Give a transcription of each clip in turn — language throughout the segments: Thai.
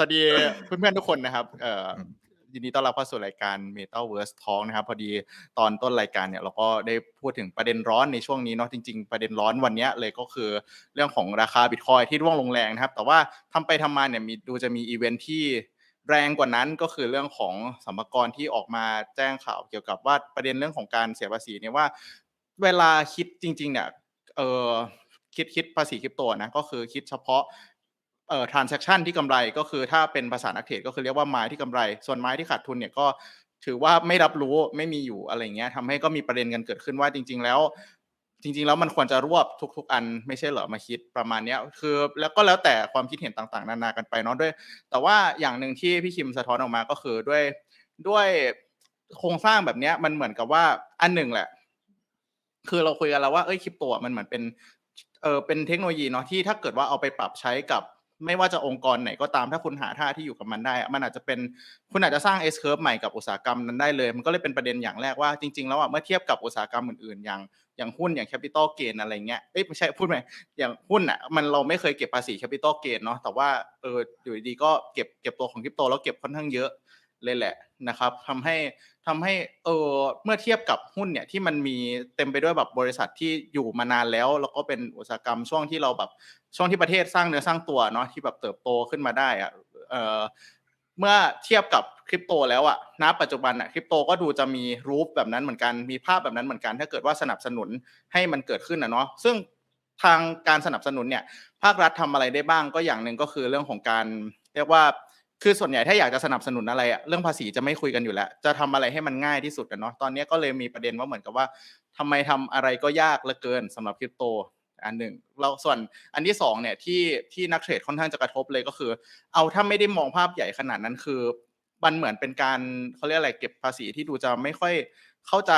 วัสดีเพื่อนๆทุกคนนะครับเอ่ออืมยินดีต้อนรับเข้าสู่รายการ Metaverse Talk นะครับ พอดีตอนต้นรายการเนี่ยเราก็ได้พูดถึงประเด็นร้อนในช่วงนี้เนาะจริง ๆ ประเด็นร้อนวันเนี้ยเลยก็คือเรื่องของราคาบิตคอยที่ร่วงลงแรงนะครับ แต่ว่าทำไปทำมาเนี่ยมีดูจะมีอีเวนท์ที่แรงกว่านั้นก็คือเรื่องของสัมภากรที่ออกมาแจ้งข่าวเกี่ยวกับว่าประเด็นเรื่องของการเสียภาษีเนี่ยว่า เวลาคิดจริง ๆ เนี่ยเออคิดคิดภาษีคริปโตนะก็คือคิดเฉพาะ เอ่อ transaction ที่กำไรก็คือถ้าเป็นภาษานักเทรดก็คือเรียกว่าไม้ที่กำไร ส่วนไม้ที่ขาดทุนเนี่ยก็ถือว่าไม่รับรู้ไม่มีอยู่อะไรเงี้ยทำให้ก็มีประเด็นกันเกิดขึ้นว่าจริง ๆ แล้ว จริง ๆ แล้วมันควรจะรวบทุก ๆ อันไม่ใช่เหรอมาคิดประมาณเนี้ยคือแล้วก็แล้วแต่ความคิดเห็นต่างๆ นานากันไปเนาะด้วย แต่ว่าอย่างหนึ่งที่พี่คิมสะท้อนออกมาก็คือด้วยด้วยโครงสร้างแบบเนี้ยมันเหมือนกับว่าอันหนึ่งแหละ คือเราคุยกันแล้วว่าเอ้ยคริปโตมันเหมือนเป็นเออเป็นเทคโนโลยีเนาะที่ถ้าเกิดว่าเอาไปปรับใช้กับ ไม่ว่าจะองค์กรไหนก็ตามถ้าคุณหาท่าที่อยู่กับมันได้อะมันอาจจะเป็นคุณอาจจะสร้าง S curve ใหม่กับอุตสาหกรรมนั้นได้เลย มันก็เลยเป็นประเด็นอย่างแรกว่าจริง ๆ แล้วอะเมื่อเทียบกับอุตสาหกรรมอื่นๆ อย่างอย่างหุ้นอย่าง capital gain อะไรเงี้ยเอ้ยไม่ใช่พูดไหมอย่างหุ้นอะมันเราไม่เคยเก็บภาษี capital gain เนาะแต่ว่าเอออยู่ดีก็เก็บเก็บตัวของคริปโตแล้วเก็บค่อนข้างเยอะเลยแหละนะครับทำให้ทำให้เออเมื่อเทียบกับหุ้นเนี่ยที่มันมีเต็มไปด้วยแบบบริษัทที่อยู่มานานแล้ว แล้วก็เป็นอุตสาหกรรมช่วงที่เราแบบ ช่วงที่ประเทศสร้างเนื้อสร้างตัวเนาะที่แบบเติบโตขึ้นมาได้อะเออเมื่อเทียบกับคริปโตแล้วอะณ ปัจจุบันอะคริปโตก็ดูจะมีรูปแบบนั้นเหมือนกัน มีภาพแบบนั้นเหมือนกัน ถ้าเกิดว่าสนับสนุนให้มันเกิดขึ้นนะเนาะ ซึ่งทางการสนับสนุนเนี่ย ภาครัฐทำอะไรได้บ้างก็อย่างหนึ่งก็คือเรื่องของการเรียกว่า คือส่วนใหญ่ถ้าอยากจะสนับสนุนอะไรอะเรื่องภาษีจะไม่คุยกันอยู่แล้ว จะทำอะไรให้มันง่ายที่สุดอะเนาะ ตอนนี้ก็เลยมีประเด็นว่าเหมือนกับว่าทำไมทำอะไรก็ยากเหลือเกินสำหรับคริปโต อันหนึ่งเราส่วนอันที่สองเนี่ยที่ที่นักเทรดค่อนข้างจะกระทบเลยก็คือ เอาถ้าไม่ได้มองภาพใหญ่ขนาดนั้นคือมันเหมือนเป็นการเขาเรียกอะไรเก็บภาษีที่ดูจะไม่ค่อยเข้าใจ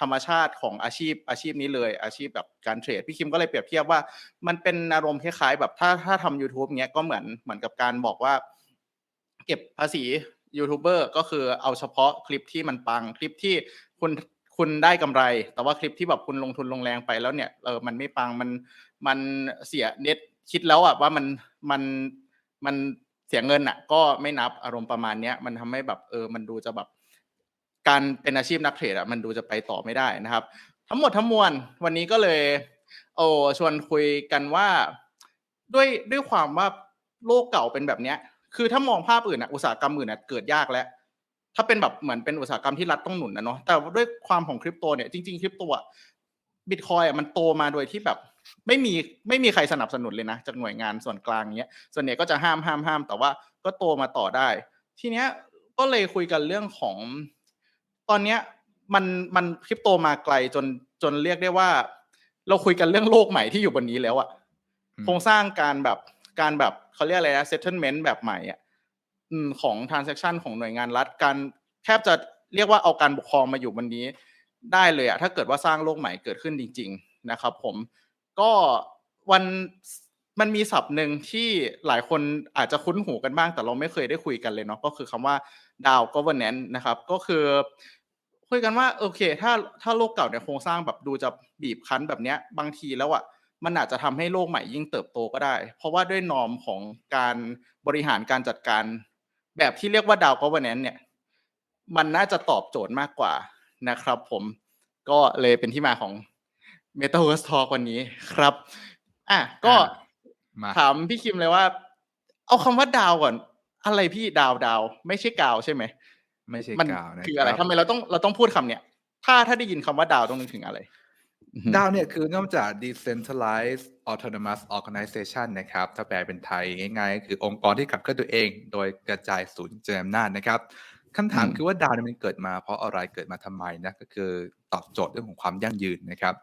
ธรรมชาติของอาชีพอาชีพนี้เลยอาชีพแบบการเทรดพี่คิมก็เลยเปรียบเทียบว่า มันเป็นอารมณ์คล้ายๆแบบถ้าถ้าทำ YouTube เงี้ยก็เหมือนเหมือนกับการบอกว่า เก็บภาษียูทูบเบอร์ก็คือเอาเฉพาะคลิปที่มันปังคลิปที่คุณ คุณได้กำไร แต่ว่าคลิปที่แบบคุณลงทุนลงแรงไปแล้วเนี่ยเออมันไม่ปังมันมันเสียเน็ตคิดแล้วอะว่ามันมันมันเสียเงินอะ ก็ไม่นับอารมณ์ประมาณเนี้ยมันทำให้แบบเออมันดูจะแบบ การเป็นอาชีพนักเทรดอะมันดูจะไปต่อไม่ได้นะครับ ทั้งหมดทั้งมวลวันนี้ก็เลยโอ้ชวนคุยกันว่าด้วยด้วยความว่าโลกเก่าเป็นแบบเนี้ย คือถ้ามองภาพอื่นอะอุตสาหกรรมอื่นอะเกิดยากแล้ว ถ้าเป็นแบบเหมือนเป็นอุตสาหกรรมที่รัฐต้องหนุนนะเนาะแต่ด้วยความของคริปโตเนี่ยจริงๆคริปโตอะบิตคอยอะมันโตมาโดยที่แบบไม่มีไม่มีใครสนับสนุนเลยนะ จากหน่วยงานส่วนกลางเนี้ย ส่วนใหญ่ก็จะห้ามห้ามห้าม แต่ว่าก็โตมาต่อได้ ทีเนี้ยก็เลยคุยกันเรื่องของ ตอนเนี้ยมันมันคริปโตมาไกลจนจนเรียกได้ว่า เราคุยกันเรื่องโลกใหม่ที่อยู่บนนี้แล้วอะอืมโครงสร้างการแบบการแบบเขาเรียกอะไรนะ settlement แบบใหม่อะอืม ของ transaction ของหน่วยงานรัฐการแทบจะเรียกว่าเอาการปกครองมาอยู่บนนี้ได้เลยอะถ้าเกิดว่าสร้างโลกใหม่เกิดขึ้นจริง ๆนะครับ ผมก็วันมันมีศัพท์หนึ่งที่หลายคนอาจจะคุ้นหูกันบ้าง แต่เราไม่เคยได้คุยกันเลยเนาะก็คือคำว่าดาว governance นะครับ ก็คือคุยกันว่าโอเค ถ้าถ้าโลกเก่าเนี่ยโครงสร้างแบบดูจะบีบคั้นแบบเนี้ยบางทีแล้วอะมันอาจจะทำให้โลกใหม่ยิ่งเติบโตก็ได้ เพราะว่าด้วยนอมของการบริหารการจัดการ แบบที่เรียกว่าดาว governance เนี่ยมันน่าจะตอบโจทย์มากกว่านะครับ ผมก็เลยเป็นที่มาของ Metaverse Talk วันนี้ครับ อะก็อ่ามาถามพี่คิมเลยว่า เอาคำว่าดาวก่อน อะไรพี่ดาวดาวไม่ใช่กาวใช่ไหมไม่ใช่มันกาวนะคืออะไรรับทำไมเราต้องเราต้องพูดคำเนี้ยถ้าถ้าได้ยินคำว่าดาวต้องนึกถึงอะไร ดาวเนี่ยคือนอกจาก decentralized autonomous organization นะครับ ถ้าแปลเป็นไทยง่ายๆ คือองค์กรที่ขับเคลื่อนตัวเอง โดยกระจายศูนย์เจริญอำนาจนะครับคำถามอืมคือว่าดาวเนี่ยมันเกิดมาเพราะอะไรเกิดมาทำไมนะก็คือตอบโจทย์เรื่องของความยั่งยืนนะครับ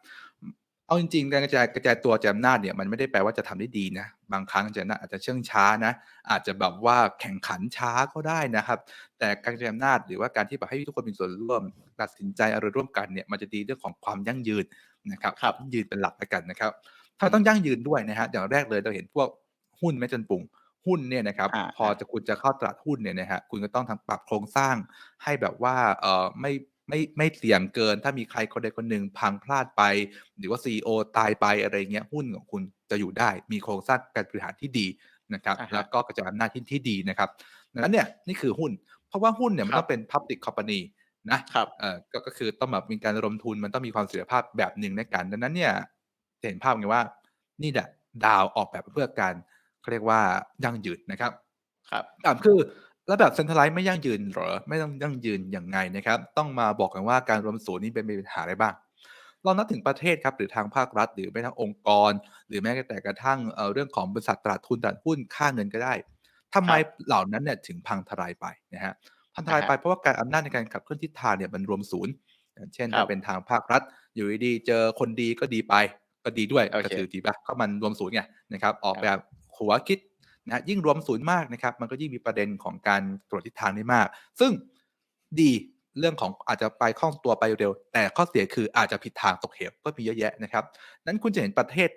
เอาจริงๆการกระจายกระจายตัวเจริญอำนาจเนี่ยมันไม่ได้แปลว่าจะทำได้ดีนะบางครั้งเจริญอำนาจอาจจะเชื่องช้านะอาจจะแบบว่าแข่งขันช้าก็ได้นะครับ แต่การกระจายอำนาจหรือว่าการที่แบบให้ทุกคนมีส่วนร่วมตัดสินใจอะไรร่วมกันเนี่ยมันจะดีเรื่องของความยั่งยืน นะครับครับวามยั่งยืนเป็นหลักแล้วกันนะครับ ถ้าต้องยั่งยืนด้วยนะฮะอย่างแรกเลยเราเห็นพวกหุ้นแม่จนปุ่งหุ้นเนี่ยนะครับอ่าพอจะคุณจะเข้าตลาดหุ้นเนี่ยนะฮะคุณก็ต้องทำปรับโครงสร้างให้แบบว่าเอ่อไม่ไม่ไม่เสี่ยงเกิน ถ้ามีใครคนใดคนหนึ่งพังพลาดไป หรือว่าซีอตายไปอะไรเงี้ยหุ้นของคุณจะอยู่ได้ มีโครงสร้างการบริหารที่ดีนะครับอะฮะแล้วก็กระจายอำนาจที่ที่ดีนะครับดังนั้นเนี่ยนี่คือหุ้น เพราะว่าหุ้นเนี่ยมันครัต้อบงเป็น public company นะครับเอ่อก็ก็คือต้องแบบมีการระดมทุนมันต้องมีความเสถียรภาพแบบหนึ่งในกันดังนั้นเนี่ยจะเห็นภาพไงว่า นี่แหละดาวออกแบบเพื่อการเขาเรียกว่ายั่งยืนนะครับครับถามคือแล้วแบบเซ็นทรัลไลซ์ไม่ยั่งยืนเหรอไม่ต้องยั่งยืนอย่างไงนะครับ ต้องมาบอกกันว่าการรวมศูนย์นี้เป็นมีปัญหาอะไรบ้างเรานับถึงประเทศครับหรือทางภาครัฐ หรือแม้กระทั่งองค์กร หรือแม้แต่กระทั่งเอ่อเรื่องของบริษัทตลาดทุนตลาดหุ้นค่าเงินก็ได้ทำไมครับเหล่านั้นเนี่ยถึงพังทลายไปนะฮะ พังทลายไปอ่าฮะเพราะว่าการอำนาจในการขับเคลื่อนทิศทางเนี่ยมันรวมศูนย์อย่างเช่นครัถ้าบเป็นทางภาครัฐ อยู่ดีๆเจอคนดีก็ดีไปก็ดีด้วยโอเคก็ถือดีปะก็มันรวมศูนย์ไงนะครับออกครับแบบหัวคิดนะฮะยิ่งรวมศูนย์มากนะครับมันก็ยิ่งมีประเด็นของการตรวจทิศทางได้มาก ซึ่งดีเรื่องของอาจจะไปคล่องตัวไปเร็ว แต่ข้อเสียคืออาจจะผิดทางตกเหวก็มีเยอะแยะนะครับ นั้นคุณจะเห็นประเทศ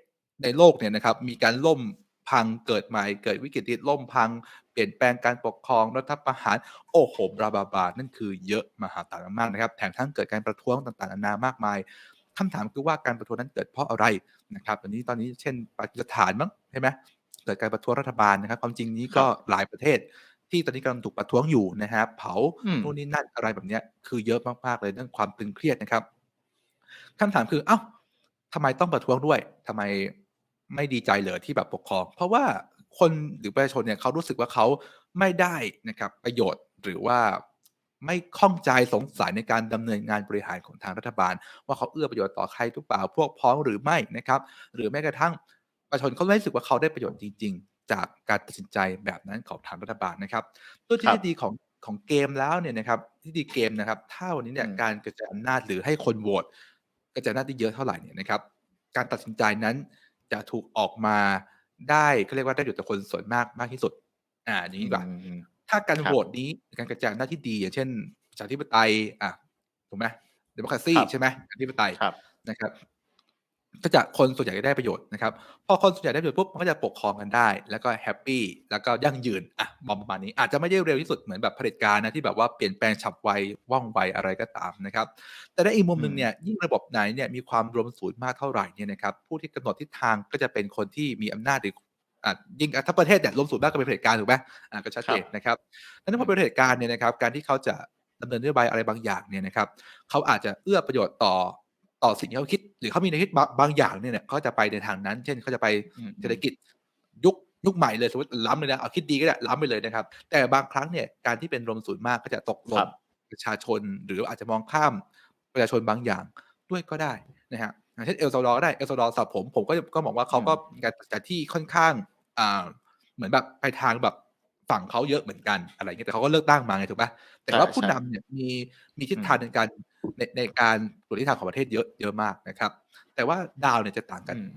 ในโลกเนี่ยนะครับมีการล่ม พังเกิดใหม่เกิดวิกฤตล่มพัง เปลี่ยนแปลงการปกครองรัฐประหาร โอ้โหบลาบลาบลานั่นคือเยอะมหาศาลมากนะครับ แถมทั้งเกิดการประท้วงต่างๆนานามากมายคำถามคือว่าการประท้วงนั้นเกิดเพราะอะไรนะครับตอนนี้ตอนนี้เช่นปากีสถานมั้งใช่ไหมเกิดการประท้วงรัฐบาลนะครับ ความจริงนี้ก็หลายประเทศที่ตอนนี้กำลังถูกประท้วงอยู่นะฮะเผาอืมนู่นนี่นั่นอะไรแบบเนี้ยคือเยอะมากๆเลยเรื่องความตึงเครียดนะครับคำถามคือเอ้าทำไมต้องประท้วงด้วยทำไม ไม่ดีใจเหรอที่แบบปกครอง เพราะว่าคนหรือประชาชนเนี่ยเขารู้สึกว่าเขาไม่ได้นะครับประโยชน์หรือว่าไม่ข้องใจสงสัยในการดำเนินงานบริหารของทางรัฐบาล ว่าเขาเอื้อประโยชน์ต่อใครหรือเปล่าพวกพ้องหรือไม่นะครับ หรือแม้กระทั่งประชาชนเขาไม่รู้สึกว่าเขาได้ประโยชน์จริง ๆ จากการตัดสินใจแบบนั้นของทางรัฐบาลนะครับด้วยทฤษฎีของของเกมแล้วเนี่ยนะครับทฤษฎีเกมนะครับ ถ้าวันนี้เนี่ยอืมการกระจายอำนาจหรือให้คนโหวตกระจายอำนาจได้เยอะเท่าไหร่เนี่ยนะครับ การตัดสินใจนั้น จะถูกออกมาได้เขาเรียกว่าได้อยู่แต่คนส่วนมากมากที่สุด อ่า อย่างนี้ดีกว่าอืมถ้าการครับโหวตนี้การกระจายอำนาจที่ดีอย่างเช่นประชาธิปไตย อะถูกไหมเดโมคราซีครับใช่ไหมประชาธิปไตยครับนะครับ ก็จะคนส่วนใหญ่ได้ประโยชน์นะครับ พอคนส่วนใหญ่ได้ประโยชน์ปุ๊บมันก็จะปกครองกันได้ แล้วก็แฮปปี้แล้วก็ยั่งยืนอะมองประมาณนี้ อาจจะไม่ได้เร็วที่สุดเหมือนแบบเผด็จการนะที่แบบว่าเปลี่ยนแปลงฉับไวว่องไวอะไรก็ตามนะครับ แต่ในอีกมุมหนึ่งเนี่ยยิ่งระบบไหนเนี่ยมีความรวมศูนย์มากเท่าไหร่เนี่ยนะครับผู้ที่กำหนดทิศทางก็จะเป็นคนที่มีอำนาจหรืออะยิ่งถ้าประเทศเนี่ยรวมศูนย์มากก็เป็นเผด็จการถูกไหมอะก็ชัดเจนนะครับดังนั้นพอเป็นเผด็จการเนี่ยนะครับการที่เขาจะดำเนินนโยบายอะไรบางอย่างเนี่ยนะครับเขาอาจจะเอื้อประโยชน์ต่อ ต่อสิ่งที่เขาคิด หรือเขามีในวคิดบางบางอย่างเนี่ยเนี่ยเขาจะไปในทางนั้น เช่นเขาจะไปอืมเศรษฐกิจยุคยุคใหม่เลยสมมติล้ำเลยนะเอาคิดดีก็ได้ล้ำไปเลยนะครับ แต่บางครั้งเนี่ยการที่เป็นรวมศูนย์มากก็จะตกหล่ครันบประชาชน หรืออาจจะมองข้ามประชาชนบางอย่างด้วยก็ได้นะฮะอย่างเช่นเอลซาลดอร์ก็ได้เอลซาลดอร์สำหรับผมผมก็ก็มองว่าเขาก็มีการตัดสินใจที่ค่อนข้างอ่าเหมือนแบบไปทางแบบ ฝั่งเขาเยอะเหมือนกันอะไรเงี้ยแต่เขาก็เลือกตั้งมาไงถูกปะแต่ว่าใช่ผู้ใช่นำเนี่ยมีมีทิศทางในการในในการตรวจทิศทางของประเทศเยอะเยอะมากนะครับ แต่ว่าดาวเนี่ยจะต่างกันอืม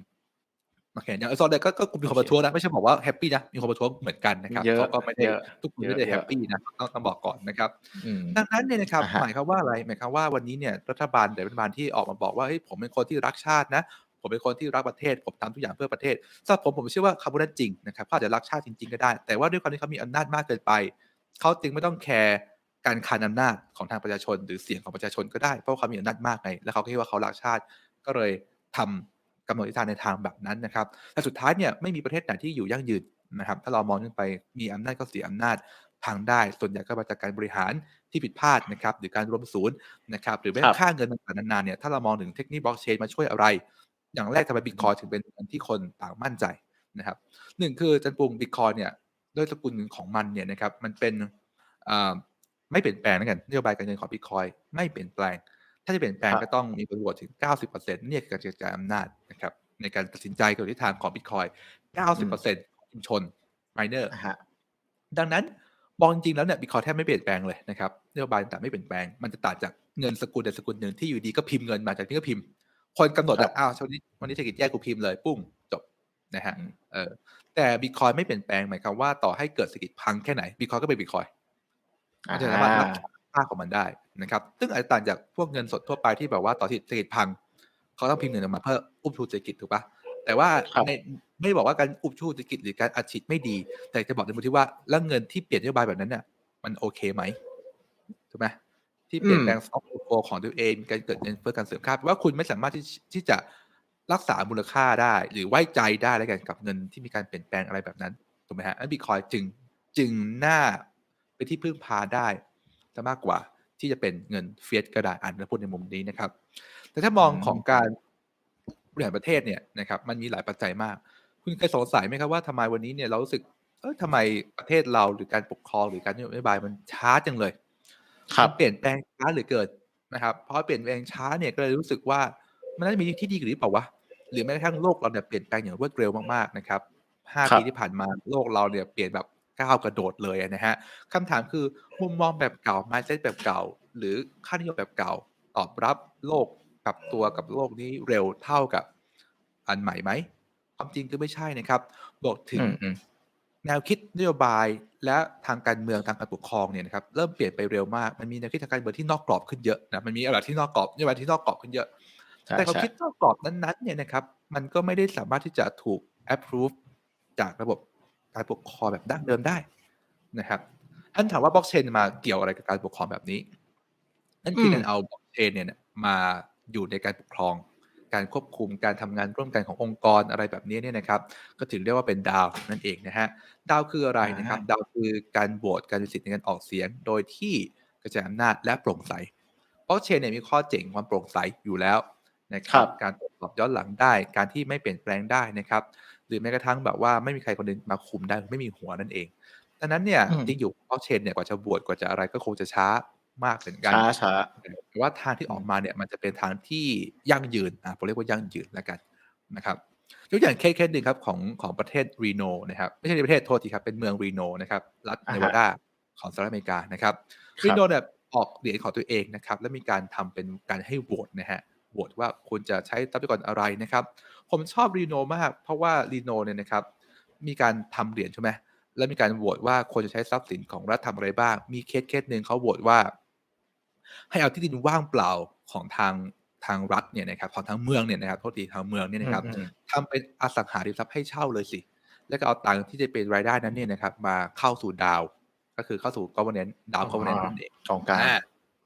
โอเคอย่างเอลซาลดอร์ก็ก็มีคนประท้วงนะไม่ใช่บอกว่าแฮปปี้นะมีคนประท้วงเหมือนกันนะครับเยอะเขาก็ไม่ได้เยอะทุกคนไม่ได้เยอะแฮปปี้นะต้องต้องบอกก่อนนะครับอืมดังนั้นเนี่ยนะครับอ่าฮะหมายความว่าอะไรหมายความว่าวันนี้เนี่ยรัฐบาลแต่รัฐบาลที่ออกมาบอกว่าเฮ้ยผมเป็นคนที่รักชาตินะ ผมเป็นคนที่รักประเทศ ผมทำทุกอย่างเพื่อประเทศสำหรับผมผมเชื่อว่าคำพูดนั้นจริงนะครับเขาอาจจะรักชาติจริงๆก็ได้ แต่ว่าด้วยความที่เขามีอำนาจมากเกินไป เขาจึงไม่ต้องแคร์การคานอำนาจของทางประชาชน หรือเสียงของประชาชนก็ได้ เพราะว่าเขามีอำนาจมากไง แล้วเขาคิดว่าเขารักชาติ ก็เลยทำกำหนดทิศทางในทางแบบนั้นนะครับ แต่สุดท้ายเนี่ยไม่มีประเทศไหนที่อยู่ยั่งยืนนะครับ ถ้าเรามองขึ้นไปมีอำนาจก็เสียอำนาจพังได้ ส่วนใหญ่ก็มาจากการบริหารที่ผิดพลาดนะครับ หรือการรวมศูนย์นะครับ หรือแม้ค่าเงินต่างๆนานาเนี่ย ถ้าเรามองถึงเทคนิคบล็อกเชนมาช่วยอะไร อย่างแรกทำไมบิตคอยถึงเป็นอันที่คนต่างมั่นใจนะครับหนึ่งคือจันปุงบิตคอยเนี่ยด้วยสกุลของมันเนี่ยนะครับมันเป็นอ่าไม่เปลี่ยนแปลงแล้วกันนโยบายการเงินของบิตคอยไม่เปลี่ยนแปลง ถ้าจะเปลี่ยนแปลงครับก็ต้องมีประโยชน์ถึง 90%เนี่ยคือการกระจายอำนาจนะครับในการตัดสินใจเกี่ยวกับทิศทางของบิตคอย90%ของชุมชนไมเนอร์อ่าฮะดังนั้นมองจริงๆแล้วเนี่ยบิตคอยแทบไม่เปลี่ยนแปลงเลยนะครับนโยบายต่างๆไม่เปลี่ยนแปลง มันจะต่างจากเงินสกุลใดสกุลหนึ่งที่อยู่ดีก็พิมพ์เงินมาจากนี้ก็พิมพ์ คนกำหนดครัอะบอ้าวช่วงนี้วันนี้เศรษฐกิจแย่กูพิมพ์เลยปุ้งจบนะฮะอืมเออแต่บิตคอยไม่เปลี่ยนแปลงหมายความว่าต่อให้เกิดเศรษฐกิจพังแค่ไหนบิตคอยก็เป็นบิตคอยมันจะสามารถรักษาค่าของมันได้นะครับ ซึ่งอาจจะต่างจากพวกเงินสดทั่วไปที่แบบว่าต่อที่เศรษฐกิจพัง เขาต้องพิมพ์เงินออกมาเพื่ออุ้มชูเศรษฐกิจถูกปะแต่ว่าครับในไม่ได้บอกว่าการอุ้มชูเศรษฐกิจหรือการอัดฉีดไม่ดี แต่จะบอกในมุมที่ว่าแล้วเงินที่เปลี่ยนนโยบายแบบนั้นเนี่ยมันโอเคไหมถูกไหม ที่เปลี่ยนอืมแปลงสต็อกโฟของตัวเองการเกิดเงินเพื่อการเสริมค่าแปลว่าคุณไม่สามารถที่ที่จะรักษามูลค่าได้ หรือไว้ใจได้แล้วกันกับเงินที่มีการเปลี่ยนแปลงอะไรแบบนั้นถูกไหมฮะอันบิตคอยจึงจึงน่าเป็นที่พึ่งพาได้จะมากกว่าที่จะเป็นเงินเฟียสก็ได้อ่านแล้วพูดในมุมนี้นะครับ แต่ถ้ามองอืมของการบริหารประเทศเนี่ยนะครับ มันมีหลายปัจจัยมาก คุณเคยสงสัยไหมครับว่าทำไมวันนี้เนี่ยเรารู้สึกเออทำไมประเทศเราหรือการปกครองหรือการนโยบายมันช้าจังเลยครับมัน เปลี่ยนแปลงช้าเหรือเกินนะครับเพราะเปลี่ยนแปลงช้าเนี่ยก็เลยรู้สึกว่ามันน่าจะมีที่ดีกว่านี้เปล่าวะหรือแม้กระทั่งโลกเราเนี่ยเปลี่ยนแปลงอย่างรวดเร็วมากๆนะครับห้าครับปีที่ผ่านมาโลกเราเนี่ยเปลี่ยนแบบก้าวกระโดดเลยนะฮะคำถามคือมุมมองแบบเก่า mindset แบบเก่า หรือค่านิยมแบบเก่า ตอบรับโลกปรับตัวกับโลกนี้เร็วเท่ากับอันใหม่ไหมความจริงคือไม่ใช่นะครับ บอกถึงอืมอืม แนวคิดนโยบายและทางการเมืองทางการปกครองเนี่ยนะครับเริ่มเปลี่ยนไปเร็วมากมันมีแนวคิดทางการเมืองที่นอกกรอบขึ้นเยอะนะมันมีอะไรที่นอกกรอบนโยบายที่นอกกรอบขึ้นเยอะใช่แต่ความใช่คิดนอกกรอบนั้นๆเนี่ยนะครับมันก็ไม่ได้สามารถที่จะถูก approve จากระบบการปกครองแบบดั้งเดิมได้นะครับท่านถามว่าบล็อกเชนมาเกี่ยวอะไรกับการปกครองแบบนี้นั่นคือการเอาบล็อกเชนเนี่ยมาอยู่ในการปกครอง การควบคุมการทำงานร่วมกันขององค์กรอะไรแบบนี้เนี่ยนะครับ ก็ถึงเรียกว่าเป็นดาวนั่นเองนะฮะดาวคืออะไรนะครับ ดาวคือการโหวตการมีสิทธิ์ในการออกเสียง โดยที่กระจายอำนาจและโปร่งใสบล็อกเชนเนี่ยมีข้อเจ๋งความโปร่งใสอยู่แล้วนะคครัรับบการตรวจสอบย้อนหลังได้การที่ไม่เปลี่ยนแปลงได้นะครับ หรือแม้กระทั่งแบบว่าไม่มีใครคนหนึงมาคุมได้ไม่มีหัวนั่นเองดังนั้นเนี่ยอืมจริงอยู่บล็อกเชนเนี่ยกว่าจะบวชกว่าจะอะไรก็คงจะช้า มากเหมือนกันช้าช้าแต่ว่าทางที่ออกมาเนี่ยมันจะเป็นทางที่ยั่งยืนอะผมเรียกว่ายั่งยืนแล้วกันนะครับยกอย่างเคสเคสหนึ่งครับของของประเทศรีโนนะครับไม่ใช่ในประเทศโทษทีครับเป็นเมืองรีโนนะครับรัฐอ่าเนฮะวาดาของสหรัฐอเมริกานะครับครับรีโนเนี่ยออกเหรียญของตัวเองนะครับแล้วมีการทำเป็นการให้โหวตนะฮะโหวตว่าคุณจะใช้ทรัพยากรอะไรนะครับ ผมชอบรีโนมาก เพราะว่ารีโนเนี่ยนะครับมีการทำเหรียญใช่ไหมแล้วมีการโหวตว่าควรจะใช้ทรัพย์สินของรัฐทำอะไรบ้าง มีเคสเคสหนึ่งเขาโหวตว่า ให้เอาที่ดินว่างเปล่าของทางทางรัฐเนี่ยนะครับของทางเมืองเนี่ยนะครับโทษทีทางเมืองเนี่ยนะครับอืมอืมทำเป็นอสังหาริมทรัพย์ให้เช่าเลยสิ แล้วก็เอาตังค์ที่จะเป็นรายได้นั้นเนี่ยนะครับ มาเข้าสู่ดาว ก็คือเข้าสู่ governance ดาว governance นั่นเองกองกลางอ่า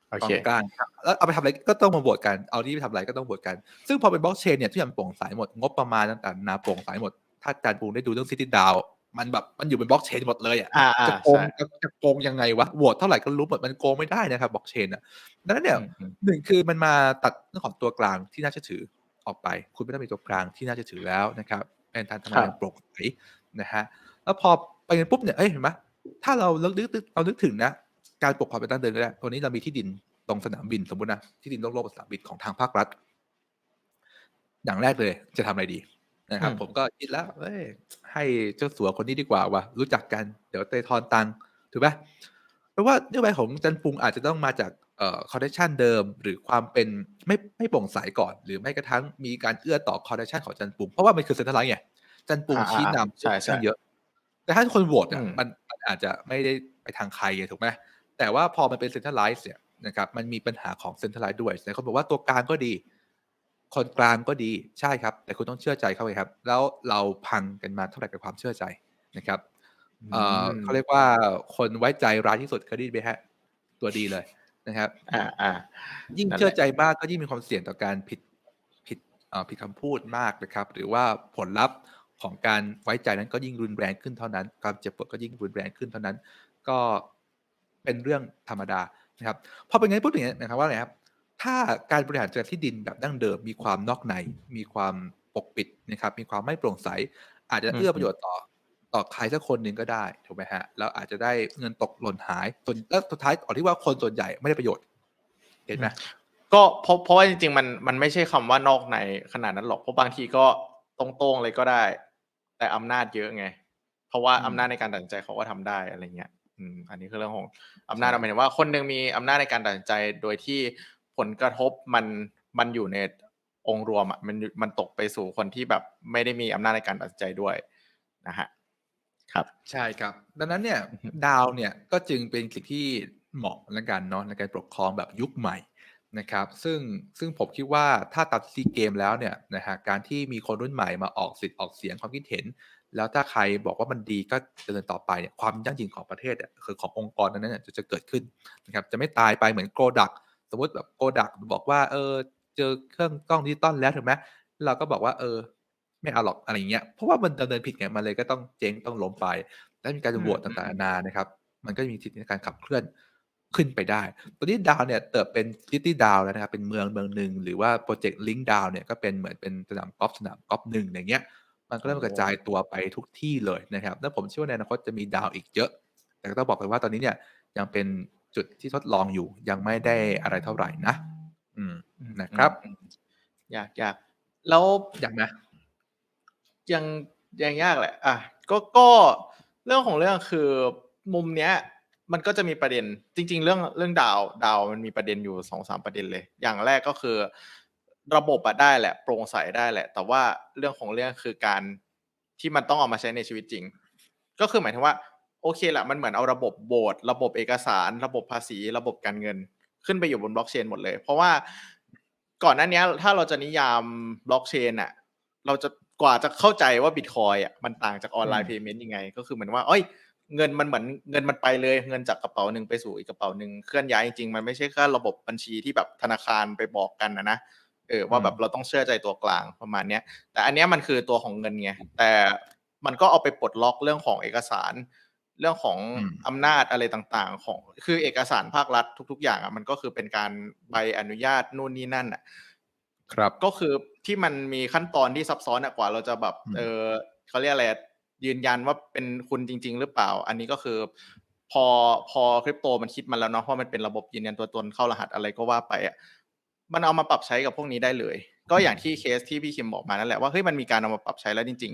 โอตรเคงกลางครับแล้วเอาไปทำอะไรก็ต้องมาโหวตกันเอาที่ไปทำอะไรก็ต้องโหวตกัน ซึ่งพอเป็นบล็อกเชนเนี่ยทุกอย่างโปร่งใสหมดงบประมาณต่างๆนาโปร่งใสหมด ถ้าอาจารย์ปูได้ดูเรื่องซิตี้ดาว มันแบบมันอยู่เป็นบล็อกเชนหมดเลยอะอ่าอ่าจะโกงใช่จะจะโกงยังไงวะโหวตเท่าไหร่ก็รู้หมดมันโกงไม่ได้นะครับบล็อกเชนอะดังนั้นเนี่ยอืมอืมหนึ่งคือมันมาตัดเรื่องของตัวกลางที่น่าเชื่อถือออกไป คุณไม่ต้องมีตัวกลางที่น่าเชื่อถือแล้วนะครับเป็นทางทำงานอย่างโปร่งใสนะฮะแล้วพอไปกันปุ๊บเนี่ยเอ้ยเห็นไหมถ้าเราเลิกนึกเรานึกถึงนะการปกครองเป็นตั้งเดิมก็ได้ตัวนี้เรามีที่ดินตรงสนามบินสมมุตินะที่ดินโล่งๆสนามบินของทางภาครัฐ อย่างแรกเลยจะทำอะไรดี นะครับอืมผมก็คิดแล้วเอ้ยให้เจ้าสัวคนนี้ดีกว่าว่ะรู้จักกันเดี๋ยวเตยทอนตังค์ถูกไหมเพราะว่านโยบายของจันปุงอาจจะต้องมาจากเอ่อคอร์เดชันเดิม หรือความเป็นไม่ไม่โปร่งใสก่อน หรือไม่กระทั่งมีการเอื้อต่อคอร์เดชันของจันปุง เพราะว่ามันคือเซ็นทรัลไลท์ไงจันปุงอ่าชี้นำใช่ใช่เยอะ แต่ถ้าคนโหวตเนี่ยอืมมันมันอาจจะไม่ได้ไปทางใครไงถูกไหมแต่ว่าพอมันเป็นเซ็นทรัลไลท์เนี่ยนะครับมันมีปัญหาของเซ็นทรัลไลท์ด้วยแต่คนบอกว่าตัวกลางก็ดี คนกลางก็ดีใช่ครับ แต่คุณต้องเชื่อใจเขาไงครับ แล้วเราพังกันมาเท่าไหร่กับความเชื่อใจนะครับเอ่อเขาเรียกว่าคนไว้ใจร้ายที่สุดเคยได้ยินไหมฮะ ตัวดีเลยนะครับ อ่าอ่ายิ่งนั่นแหละเชื่อใจมากก็ยิ่งมีความเสี่ยงต่อการผิดผิดเอ่อผิดคำพูดมากนะครับ หรือว่าผลลัพธ์ของการไว้ใจนั้นก็ยิ่งรุนแรงขึ้นเท่านั้น ความเจ็บปวดก็ยิ่งรุนแรงขึ้นเท่านั้น ก็เป็นเรื่องธรรมดานะครับพอเป็นไงพูดอย่างนี้นะครับว่าอะไรครับ ถ้าการบริหารจัดการที่ดินแบบดั้งเดิมมีความนอกใน มีความปกปิดนะครับ มีความไม่โปร่งใส อาจจะอืมเอื้อประโยชน์ต่อต่อใครสักคนหนึ่งก็ได้ถูกไหมฮะแล้วอาจจะได้เงินตกหล่นหายส่วนแล้วสุดท้ายออกที่ว่าคนส่วนใหญ่ไม่ได้ประโยชน์ เห็นไหมก็เพราะเพราะว่าจริงๆมันมันไม่ใช่คำว่านอกในขนาดนั้นหรอกเพราะบางทีก็ตรงๆเลยก็ได้ แต่อำนาจเยอะไง เพราะว่าอืมอำนาจในการตัดสินใจเขาก็ทำได้อะไรเงี้ยอืมอันนี้คือเรื่องของอำนาจหมายถึงว่าคนหนึ่งมีอำนาจในการตัดสินใจโดยที่ ผลกระทบมันมันอยู่ในองค์รวมอะมันอยู่มันตกไปสู่คนที่แบบไม่ได้มีอำนาจในการตัดสินใจด้วยนะฮะครับ ใช่ครับ ดังนั้นเนี่ยอือฮึดาวเนี่ยก็จึงเป็นสิ่งที่เหมาะและกันเนาะในการปกครองแบบยุคใหม่นะครับ ซึ่งซึ่งผมคิดว่าถ้าตัดซีเกมแล้วเนี่ยนะฮะการที่มีคนรุ่นใหม่มาออกสิทธิ์ออกเสียงความคิดเห็น แล้วถ้าใครบอกว่ามันดีก็เดินต่อไปเนี่ยความยั่งยืนของประเทศเนี่ยคือขององค์กรนั้นเนี่ยจะจะเกิดขึ้นนะครับจะไม่ตายไปเหมือนโกดัก สมมติแบบโกดักบอกว่า เออ เจอเครื่องกล้องดิจิตอลแล้วถูกไหมเราก็บอกว่า เออ ไม่เอาหรอกอะไรอย่างเงี้ยเพราะว่ามันดำเนินผิดไงมันเลยก็ต้องเจ๊งต้องล้มไป แล้วมีการอืโหวตมต่างๆๆนานานะครับ มันก็มีสิทธิในการขับเคลื่อนขึ้นไปได้ ตอนนี้ดาวเนี่ยเติบเป็นซิตี้ดาวแล้วนะครับ เป็นเมืองเมืองหนึ่ง หรือว่าโปรเจกต์ลิงก์ดาวเนี่ยก็เป็นเหมือนเป็นสนามกอล์ฟสนามกอล์ฟหนึ่งอย่างเงี้ย มันก็โอ้เริ่มกระจายตัวไปทุกที่เลยนะครับ แล้วผมเชื่อว่าในอนาคตจะมีดาวอีกเยอะ แต่ก็ต้องบอกเลยว่าตอนนี้เนี่ยยังเป็น จุดที่ทดลองอยู่ยังไม่ได้อะไรเท่าไหร่นะ อืมอืมนะครับอืมๆยากยากแล้วอย่างนะยังยังยากแหละ อะก็ก็เรื่องของเรื่องคือมุมเนี้ย มันก็จะมีประเด็น จริง ๆ เรื่องเรื่องดาวดาวมันมีประเด็นอยู่สองสามประเด็นเลย อย่างแรกก็คือ ระบบอะได้แหละ โปร่งใสได้แหละ แต่ว่าเรื่องของเรื่องคือการที่มันต้องเอามาใช้ในชีวิตจริง ก็คือหมายถึงว่า โอเคแหละมันเหมือนเอาระบบโบสระบบเอกสาร ระบบภาษี ระบบการเงิน ขึ้นไปอยู่บนบล็อกเชนหมดเลย เพราะว่าก่อนหน้านี้ถ้าเราจะนิยามบล็อกเชนอะเราจะกว่าจะเข้าใจว่าบิตคอยอะมันต่างจากออนไลน์อืมเพย์เมนต์ยังไง ก็คือเหมือนว่าเอ้ยเงินมันเหมือนเงินมันไปเลย เงินจากกระเป๋าหนึ่งไปสู่อีกกระเป๋าหนึ่งเคลื่อนย้ายจริงๆมันไม่ใช่แค่ระบบบัญชีที่แบบธนาคารไปบอกกันนะนะเออว่าแบบเราต้องเชื่อใจตัวกลางประมาณเนี้ยแต่อันเนี้ยมันคือตัวของเงินไงแต่มันก็เอาไปปลดล็อกเรื่องของเอกสาร เรื่องของอืมอำนาจอะไรต่างๆ ของคือเอกสารภาครัฐทุก ๆ อย่างอะมันก็คือเป็นการใบอนุญาตนู่นนี่นั่นอะครับก็คือที่มันมีขั้นตอนที่ซับซ้อนอะกว่าเราจะแบบอืมเออเขาเรียกอะไรอะยืนยันว่าเป็นคุณจริง ๆ หรือเปล่า อันนี้ก็คือ พอพอคริปโตมันคิดมาแล้วเนาะเพราะมันเป็นระบบยืนยันตัวตนเข้ารหัสอะไรก็ว่าไปอะมันเอามาปรับใช้กับพวกนี้ได้เลย ก็อย่างที่เคสที่พี่คิมบอกมานั่นแหละว่าเฮ้ยมันมีการเอามาปรับใช้แล้วจริง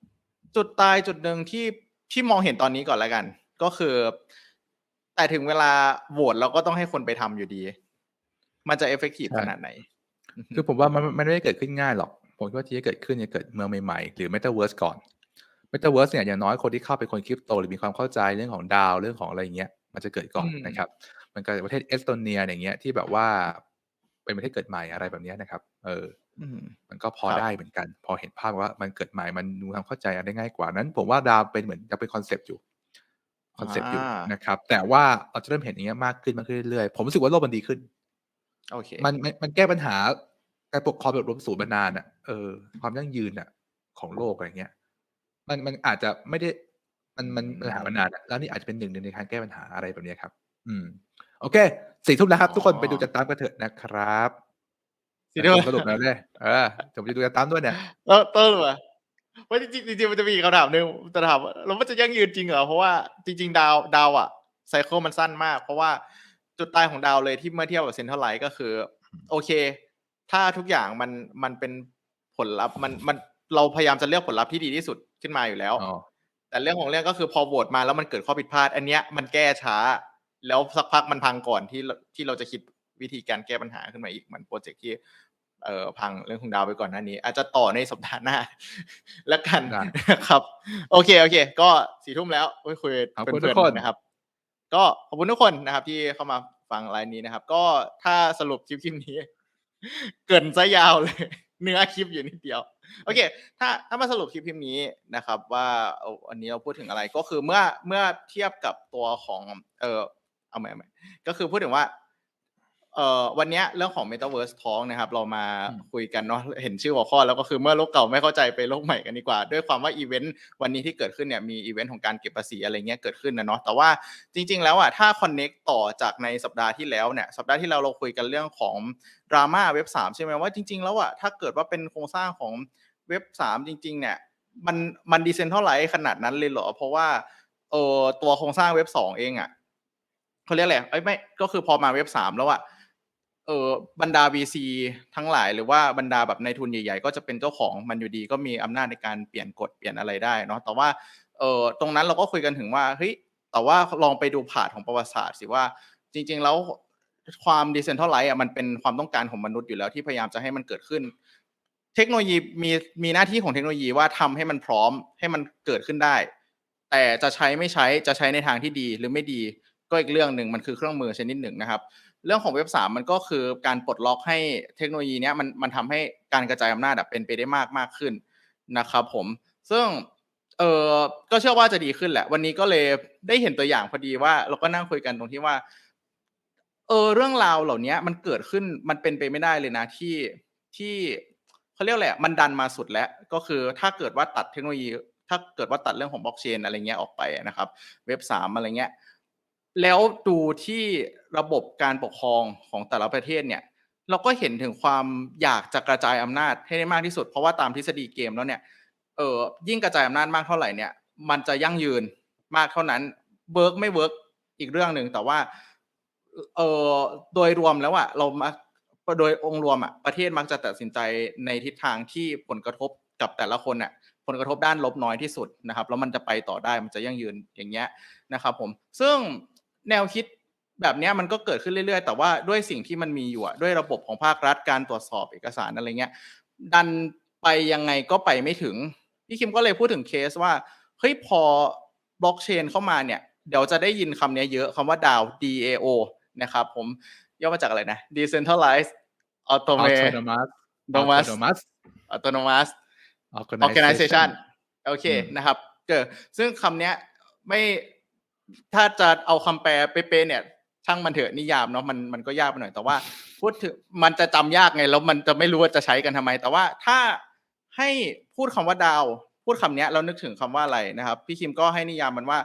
ๆ จุดตายจุดหนึ่งที่ ที่มองเห็นตอนนี้ก่อนแล้วกัน ก็คือ แต่ถึงเวลาโหวตเราก็ต้องให้คนไปทำอยู่ดี มันจะเอฟเฟกตีฟใช่ขนาดไหน คือผมว่ามันมันไม่ได้เกิดขึ้นง่ายหรอก ผมคิดว่าที่จะเกิดขึ้นจะเกิดเมืองใหม่ๆ หรือ Metaverse ก่อน Metaverse เนี่ยอย่างน้อยคนที่เข้าเป็นคนคริปโต หรือมีความเข้าใจเรื่องของดาวเรื่องของอะไรอย่างเงี้ย มันจะเกิดก่อนอืมนะครับ มันก็ประเทศเอสโตเนียอย่างเงี้ยที่แบบว่าเป็นประเทศเกิดใหม่อะไรแบบเนี้ยนะครับ เอออื มมันก็พอครับได้เหมือนกัน พอเห็นภาพว่ามันเกิดใหม่มันดูความเข้าใจอะไรได้ง่ายกว่านั้น ผมว่าดาวเป็นเหมือนจะเป็นคอนเซปต์อยู่คอนเซปต์อยู่อ่านนะครับ แต่ว่าเราจะเริ่มเห็นอย่างเงี้ยมากขึ้นมากขึ้นเรื่อยๆผมรู้สึกว่าโลกมันดีขึ้นโอเคมันมันมันแก้ปัญหาการปกครองแบบรวมศูนย์มานานอะเออความยั่งยืนอะ ของโลกอะไรเงี้ย มันมันอาจจะไม่ได้มันมันปัญหามานานอะแล้วนี่อาจจะเป็นหนึ่งในการแก้ปัญหาอะไรแบบเนี้ยครับ อืม โอเคสี่ทุ่มแล้วครับ ทุกคนอ๋อไปดูจัดตามกันเถอะนะครับ สี่ทุ่มผมสรุปแล้วเลยเออผมจะดูจัดตามด้วยเนี่ยแล้วต้นมาว่าจริงๆจริงๆมันจะมีอีกคำถามหนึ่งจะถามว่าเราว่าจะยั่งยืนจริงเหรอเพราะว่าจริง ๆ ดาวดาวอะไซเคิลมันสั้นมาก เพราะว่าจุดตายของดาวเลยที่เมื่อเทียบกับเซนเทอร์ไลท์ก็คือ โอเค ถ้าทุกอย่างมันมันเป็นผลลัพธ์มันมันเราพยายามจะเลือกผลลัพธ์ที่ดีที่สุดขึ้นมาอยู่แล้วอ๋อแต่เรื่องของเรื่องก็คือพอโหวตมาแล้วมันเกิดข้อผิดพลาด อันเนี้ยมันแก้ช้า แล้วสักพักมันพังก่อนที่เราที่เราจะคิดวิธีการแก้ปัญหาขึ้นมาอีกเหมือนโปรเจกต์ที่ เอ่อพังเรื่องของดาวไปก่อนหน้านี้ อาจจะต่อในสัปดาห์หน้าแล้วกันได้นะครับ โอเคโอเค ก็สี่ทุ่มแล้วคุยคุยขอบคุณเพื่อนทุกคนๆนะครับ ก็ขอบคุณทุกคนนะครับ ที่เข้ามาฟังไลน์นี้นะครับ ก็ถ้าสรุปคลิปคลิปนี้ เกินซะยาวเลย เนื้อคลิปอยู่นิดเดียว โอเค ถ้าถ้ามาสรุปคลิปคลิปนี้นะครับ ว่าเอาอันนี้เราพูดถึงอะไรก็คือเมื่อเมื่อเทียบกับตัวของ เออเอาใหม่เอาใหม่ก็คือพูดถึงว่า เอ่อวันเนี้ยเรื่องของ Metaverse Talk นะครับ เรามาอืมคุยกันเนาะเห็นชื่อหัวข้อแล้วก็คือเมื่อโลกเก่าไม่เข้าใจไปโลกใหม่กันดีกว่า ด้วยความว่าอีเวนต์วันนี้ที่เกิดขึ้นเนี่ยมีอีเวนต์ของการเก็บภาษีอะไรเงี้ยเกิดขึ้นนะเนาะแต่ว่าจริง ๆ แล้วอะถ้า connect ต่อจากในสัปดาห์ที่แล้วเนี่ยสัปดาห์ที่แล้วเราคุยกันเรื่องของดราม่าเว็บสามใช่ไหมว่าจริง ๆ แล้วอะถ้าเกิดว่าเป็นโครงสร้างของเว็บสามจริง ๆ เนี่ยมันมันดีเซนเท่าไหร่ขนาดนั้นเลยเหรอเพราะว่าเออตัวโครงสร้างเว็บสองเองอะเขาเรียกอะไรเอ้ยไม่ก็คือพอมาเว็บสามแล้วอะ เออบรรดา VC ทั้งหลายหรือว่าบรรดาแบบในทุนใหญ่ๆ ก็จะเป็นเจ้าของมันอยู่ดีก็มีอำนาจในการเปลี่ยนกฎเปลี่ยนอะไรได้เนาะแต่ว่าเออตรงนั้นเราก็คุยกันถึงว่าเฮ้ยแต่ว่าลองไปดูผ่าของประวัติศาสตร์สิว่าจริง ๆ แล้วความดิเซนทัลไลท์อะมันเป็นความต้องการของมนุษย์อยู่แล้วที่พยายามจะให้มันเกิดขึ้น เทคโนโลยีมีมีหน้าที่ของเทคโนโลยีว่าทำให้มันพร้อมให้มันเกิดขึ้นได้ แต่จะใช้ไม่ใช้จะใช้ในทางที่ดีหรือไม่ดีก็อีกเรื่องหนึ่งมันคือเครื่องมือชนิดหนึ่งนะครับ เรื่องของเว็บสามมันก็คือการปลดล็อกให้เทคโนโลยีเนี้ยมันมันทำให้การกระจายอำนาจเป็นไปได้มากมากขึ้นนะครับผม ซึ่งเออก็เชื่อว่าจะดีขึ้นแหละ วันนี้ก็เลยได้เห็นตัวอย่างพอดีว่า เราก็นั่งคุยกันตรงที่ว่า เออเรื่องราวเหล่านี้มันเกิดขึ้นมันเป็นไปไม่ได้เลยนะที่ที่เขาเรียกอะไรอะมันดันมาสุดแล้วก็คือถ้าเกิดว่าตัดเทคโนโลยี ถ้าเกิดว่าตัดเรื่องของ Blockchain อะไรเงี้ยออกไปนะครับ เว็บ3อะไรเงี้ย แล้วดูที่ระบบการปกครองของแต่ละประเทศเนี่ย เราก็เห็นถึงความอยากจะกระจายอำนาจให้ได้มากที่สุด เพราะว่าตามทฤษฎีเกมแล้วเนี่ยเอ่อยิ่งกระจายอำนาจมากเท่าไหร่เนี่ย มันจะยั่งยืนมากเท่านั้นเวิร์กไม่เวิร์กอีกเรื่องหนึ่งแต่ว่าเอ่อโดยรวมแล้วอะเรามักโดยองค์รวมอะประเทศมักจะตัดสินใจในทิศทางที่ผลกระทบกับแต่ละคนน่ะผลกระทบด้านลบน้อยที่สุดนะครับ แล้วมันจะไปต่อได้มันจะยั่งยืนอย่างเงี้ยนะครับ ผม ซึ่ง แนวคิดแบบเนี้ยมันก็เกิดขึ้นเรื่อยๆ แต่ว่าด้วยสิ่งที่มันมีอยู่อะด้วยระบบของภาครัฐการตรวจสอบเอกสารอะไรเงี้ย ดันไปยังไงก็ไปไม่ถึง พี่คิมก็เลยพูดถึงเคสว่าเฮ้ยพอ Blockchain เข้ามาเนี่ย เดี๋ยวจะได้ยินคำเนี้ยเยอะคำว่า DAO DAO นะครับผมย่อมาจากอะไรนะ Decentralized Automa Autonomous Nomous Autonomous Autonomous Organization Organization โอเคอืมนะครับเออซึ่งคำเนี้ยไม่ ถ้าจะเอาคำแปลเป๊ะเนี่ย ช่างมันเถอะนิยามเนาะมันมันก็ยากไปหน่อย แต่ว่าพูดถึงมันจะจำยากไงแล้วมันจะไม่รู้ว่าจะใช้กันทำไม แต่ว่าถ้าให้พูดคำว่า DAO พูดคำเนี้ยแล้วนึกถึงคำว่าอะไรนะครับ พี่คิมก็ให้นิยามมันว่า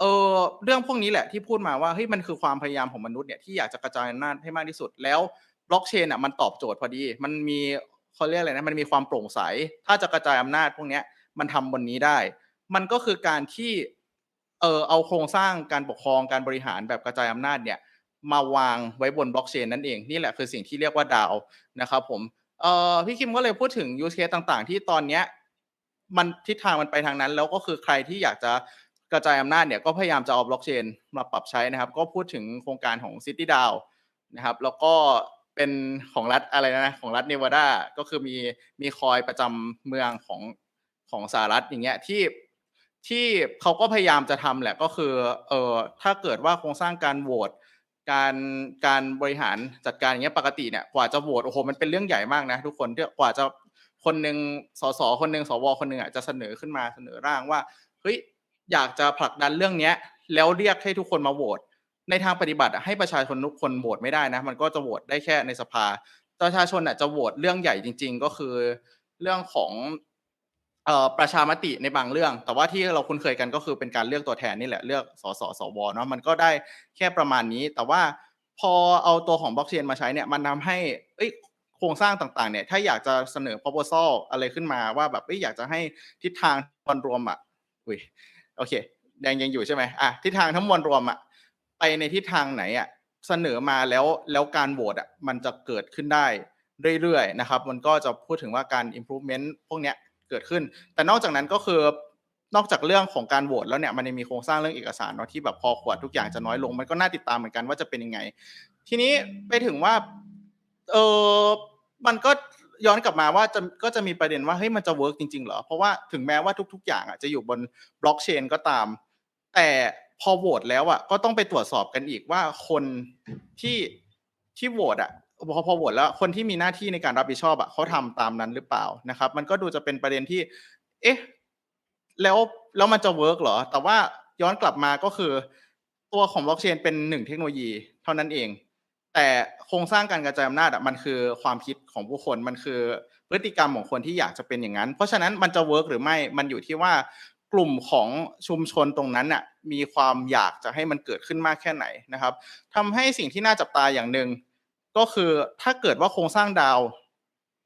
เออเรื่องพวกนี้แหละที่พูดมาว่าเฮ้ยมันคือความพยายามของมนุษย์เนี่ยที่อยากจะกระจายอำนาจให้มากที่สุด แล้ว Blockchain น่ะมันตอบโจทย์พอดี มันมีเขาเรียกอะไรนะมันมีความโปร่งใส ถ้าจะกระจายอำนาจพวกเนี้ยมันทำบนนี้ได้ มันก็คือการที่ เออเอาโครงสร้างการปกครองการบริหารแบบกระจายอำนาจเนี่ยมาวางไว้บน Blockchain นั่นเอง นี่แหละคือสิ่งที่เรียกว่า DAO นะครับผมเออพี่คิมก็เลยพูดถึง use case ต่างๆ ที่ตอนเนี้ยมันทิศทางมันไปทางนั้น แล้วก็คือใครที่อยากจะกระจายอำนาจเนี่ยก็พยายามจะเอา Blockchain มาปรับใช้นะครับ ก็พูดถึงโครงการของ City DAO นะครับแล้วก็เป็นของรัฐอะไรนะของรัฐ Nevada ก็คือมีมีคอยประจำเมืองของของสหรัฐอย่างเงี้ยที่ ที่เขาก็พยายามจะทำแหละก็คือเออถ้าเกิดว่าโครงสร้างการโหวตการการบริหารจัดการอย่างเงี้ยปกติเนี่ยกว่าจะโหวตโอ้โฮมันเป็นเรื่องใหญ่มากนะทุกคนที่กว่าจะคนหนึ่งสสคนหนึ่งสวคนหนึ่งอะจะเสนอขึ้นมาเสนอร่างว่าเฮ้ยอยากจะผลักดันเรื่องเนี้ยแล้วเรียกให้ทุกคนมาโหวตในทางปฏิบัติให้ประชาชนทุกคนโหวตไม่ได้นะ มันก็จะโหวตได้แค่ในสภา ประชาชนน่ะจะโหวตเรื่องใหญ่จริง ๆ ก็คือเรื่องของ เอ่อประชามติในบางเรื่อง แต่ว่าที่เราคุ้นเคยกันก็คือเป็นการเลือกตัวแทนนี่แหละเลือกสสสวเนาะมันก็ได้แค่ประมาณนี้ แต่ว่าพอเอาตัวของ Blockchain มาใช้เนี่ยมันทำให้เฮ้ยโครงสร้างต่างๆเนี่ยถ้าอยากจะเสนอ proposal อะไรขึ้นมาว่าแบบเฮ้ยอยากจะให้ทิศทางมวลรวมอะอุ๊ยโอเคยังยังอยู่ใช่ไหม?อาทิศทางทั้งมวลรวมอะไปในทิศทางไหนอะเสนอมาแล้วแล้วการโหวตอะมันจะเกิดขึ้นได้เรื่อยๆนะครับ มันก็จะพูดถึงว่าการ improvement พวกเนี้ย เกิดขึ้น แต่นอกจากนั้นก็คือนอกจากเรื่องของการโหวตแล้วเนี่ยมันยังมีโครงสร้างเรื่องเอกสารเนาะที่แบบพอขวดทุกอย่างจะน้อยลง มันก็น่าติดตามเหมือนกันว่าจะเป็นยังไง ทีนี้ไปถึงว่าเออมันก็ย้อนกลับมาว่าจะก็จะมีประเด็นว่าเฮ้ยมันจะเวิร์กจริงๆเหรอ?เพราะว่าถึงแม้ว่าทุก ๆ อย่างอะจะอยู่บน Blockchain ก็ตาม แต่พอโหวตแล้วอะก็ต้องไปตรวจสอบกันอีกว่าคนที่ที่โหวตอะ พอพอโหวตแล้วคนที่มีหน้าที่ในการรับผิดชอบอะเขาทำตามนั้นหรือเปล่านะครับ มันก็ดูจะเป็นประเด็นที่ เอ๊ะแล้วแล้วมันจะเวิร์กเหรอ?แต่ว่าย้อนกลับมาก็คือ ตัวของ Blockchain เป็น1เทคโนโลยี เท่านั้นเอง แต่โครงสร้างการกระจายอำนาจอะมันคือความคิดของผู้คนมันคือพฤติกรรมของคนที่อยากจะเป็นอย่างนั้น เพราะฉะนั้นมันจะเวิร์กหรือไม่มันอยู่ที่ว่ากลุ่มของชุมชนตรงนั้นน่ะมีความอยากจะให้มันเกิดขึ้นมากแค่ไหนนะครับทำให้สิ่งที่น่าจับตาอย่างหนึ่ง ก็คือถ้าเกิดว่าโครงสร้าง DAO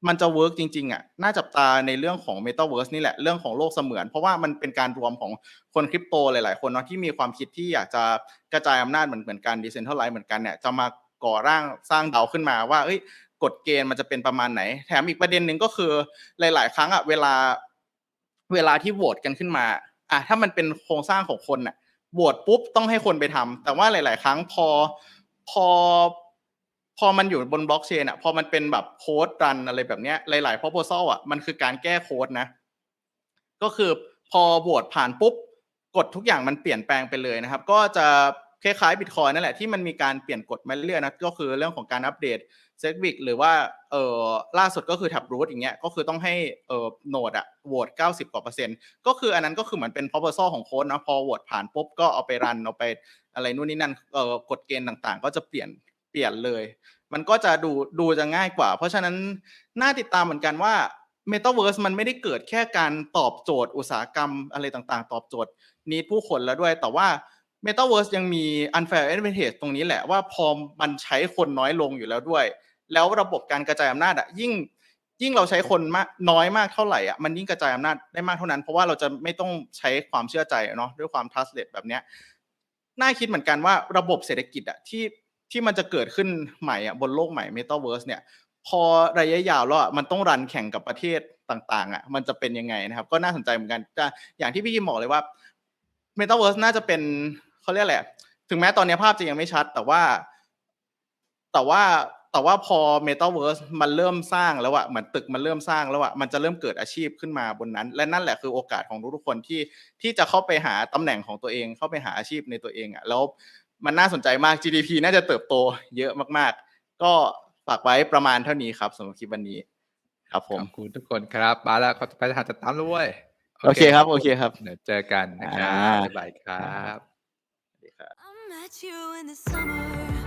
มันจะเวิร์กจริงๆอะน่าจับตาในเรื่องของ Metaverse นี่แหละเรื่องของโลกเสมือน เพราะว่ามันเป็นการรวมของคน Crypto หลายๆ คนเนาะที่มีความคิดที่อยากจะกระจายอำนาจเหมือนเหมือนกัน Decentralize เหมือนกันเนี่ยจะมาก่อร่างสร้าง DAO ขึ้นมาว่าเฮ้ยกฎเกณฑ์มันจะเป็นประมาณไหน?แถมอีกประเด็นหนึ่งก็คือหลาย ๆ ครั้งอะเวลาเวลาที่โหวตกันขึ้นมาอะถ้ามันเป็นโครงสร้างของคนน่ะโหวตปุ๊บต้องให้คนไปทำแต่ว่าหลาย ๆ ครั้งพอพอ พอมันอยู่บน Blockchain อะพอมันเป็นแบบโคดรันอะไรแบบเนี้ยหลายๆ proposal อะมันคือการแก้โคดนะ ก็คือพอโหวตผ่านปุ๊บกฎทุกอย่างมันเปลี่ยนแปลงไปเลยนะครับ ก็จะคล้ายๆบิตคอยนั่นแหละที่มันมีการเปลี่ยนกฎมาเรื่อยๆนะก็คือเรื่องของการอัปเดต Segwit หรือว่าเออล่าสุดก็คือ Taproot อย่างเงี้ยก็คือต้องให้เออโนดอะโหวต90 กว่าเปอร์เซ็นต์ก็คืออันนั้นก็คือเหมือนเป็น proposal ของโคดนะพอโหวตผ่านปุ๊บก็เอาไปรันเอาไปอะไรนู่นนี่นั่นเออกฎเกณฑ์ต่างๆ ก็จะเปลี่ยน เปลี่ยนเลย มันก็จะดูดูจะง่ายกว่า เพราะฉะนั้นน่าติดตามเหมือนกันว่า Metaverse มันไม่ได้เกิดแค่การตอบโจทย์อุตสาหกรรมอะไรต่างๆ ตอบโจทย์นี้ผู้คนแล้วด้วย แต่ว่า Metaverse ยังมี unfair advantage ตรงนี้แหละว่าพอมันใช้คนน้อยลงอยู่แล้วด้วย แล้วระบบการกระจายอำนาจอะยิ่งยิ่งเราใช้คนมากน้อยมากเท่าไหร่อะมันยิ่งกระจายอำนาจได้มากเท่านั้น เพราะว่าเราจะไม่ต้องใช้ความเชื่อใจเนาะด้วยความ trustless แบบเนี้ยน่าคิดเหมือนกันว่าระบบเศรษฐกิจอะที่ ที่มันจะเกิดขึ้นใหม่อะบนโลกใหม่ Metaverse เนี่ย พอระยะยาวแล้วมันต้องรันแข่งกับประเทศต่างๆอะมันจะเป็นยังไงนะครับ ก็น่าสนใจเหมือนกันจะอย่างที่พี่ยิมบอกเลยว่า Metaverse น่าจะเป็นเขาเรียกอะไรอะถึงแม้ตอนนี้ภาพจะยังไม่ชัด แต่ว่า แต่ว่าแต่ว่าพอ Metaverse มันเริ่มสร้างแล้วอะเหมือนตึกมันเริ่มสร้างแล้วอะมันจะเริ่มเกิดอาชีพขึ้นมาบนนั้น และนั่นแหละคือโอกาสของทุกๆคนที่ที่จะเข้าไปหาตำแหน่งของตัวเองเข้าไปหาอาชีพในตัวเองอะแล้ว มันน่าสนใจมาก GDP น่าจะเติบโตเยอะมากๆ ก็ฝากไว้ประมาณเท่านี้ครับสำหรับคลิปวันนี้ ครับผมขอบคุณทุกคนครับมาแล้วเขาไปหาจัดตามแล้วเว้ยโอเคครับ โอเคครับเดี๋ยวเจอกันนะครับอ่าบ๊ายบายครับ I met you in the summer